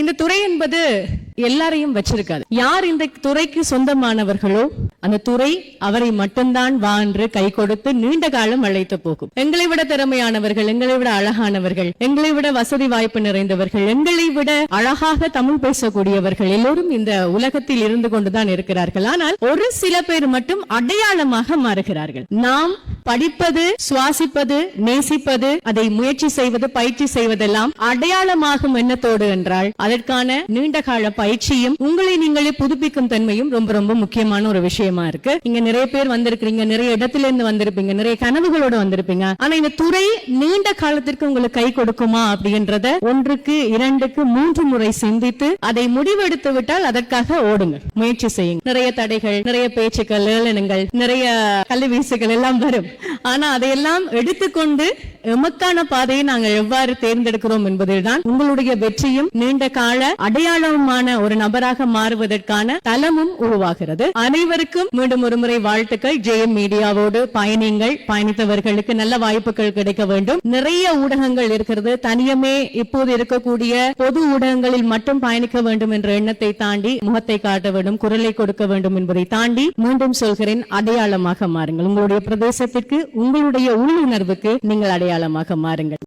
இந்த துறை என்பது எல்லாரையும் வச்சிருக்காது. யார் இந்த துறைக்கு சொந்தமானவர்களோ அந்த துறை அவரை மட்டும்தான் வா என்று கை கொடுத்து நீண்ட காலம் அழைத்து போகும். எங்களை விட திறமையானவர்கள் எங்களை விட அழகானவர்கள் எங்களை விட வசதி வாய்ப்பு நிறைந்தவர்கள் எங்களை விட அழகாக தமிழ் பேசக்கூடியவர்கள் எல்லோரும் இந்த உலகத்தில் இருந்து கொண்டுதான் இருக்கிறார்கள். ஆனால் ஒரு சில பேர் மட்டும் அடையாளமாக மாறுகிறார்கள். நாம் படிப்பது சுவாசிப்பது நேசிப்பது அதை முயற்சி செய்வது பயிற்சி செய்வதெல்லாம் அடையாளமாகும் எண்ணத்தோடு என்றால் அதற்கான நீண்ட கால பயிற்சியும் உங்களை நீங்களே புதுப்பிக்கும் தன்மையும் ரொம்ப ரொம்ப முக்கியமான ஒரு விஷயமா இருக்கு. இங்க நிறைய பேர் வந்திருக்கிறீங்க நிறைய இடத்துல இருந்து வந்திருப்பீங்க நிறைய கனவுகளோட வந்திருப்பீங்க. ஆனா இந்த துறை நீண்ட காலத்திற்கு உங்களுக்கு கை கொடுக்குமா அப்படின்றத ஒன்றுக்கு இரண்டுக்கு மூன்று முறை சிந்தித்து அதை முடிவெடுத்து விட்டால் அதற்காக ஓடுங்க முயற்சி செய்யுங்க நிறைய தடைகள் நிறைய பேச்சுக்கள் ஏளனங்கள் நிறைய கல்வீசுகள் எல்லாம் வரும். ஆனா அதையெல்லாம் எடுத்துக்கொண்டு எமக்கான பாதையை நாங்கள் எவ்வாறு தேர்ந்தெடுக்கிறோம் என்பதில்தான் உங்களுடைய வெற்றியும் நீண்ட கால அடையாளமான ஒரு நபராக மாறுவதற்கான தளமும் உருவாகிறது. அனைவருக்கும் மீண்டும் ஒருமுறை வாழ்த்துக்கள். ஜெயம் மீடியாவோடு பயணிங்கள் பயணித்தவர்களுக்கு நல்ல வாய்ப்புகள் கிடைக்க வேண்டும். நிறைய ஊடகங்கள் இருக்கிறது. தனியமே இப்போது இருக்கக்கூடிய பொது ஊடகங்களில் மட்டும் பயணிக்க வேண்டும் என்ற எண்ணத்தை தாண்டி முகத்தை காட்ட வேண்டும் குரலை கொடுக்க வேண்டும் என்பதை தாண்டி மீண்டும் சொல்கிறேன். அடையாளமாக மாறுங்கள். உங்களுடைய பிரதேசத்திற்கு உங்களுடைய உள்ளுணர்வுக்கு நீங்கள் அடையாளமாக மாறுங்கள்.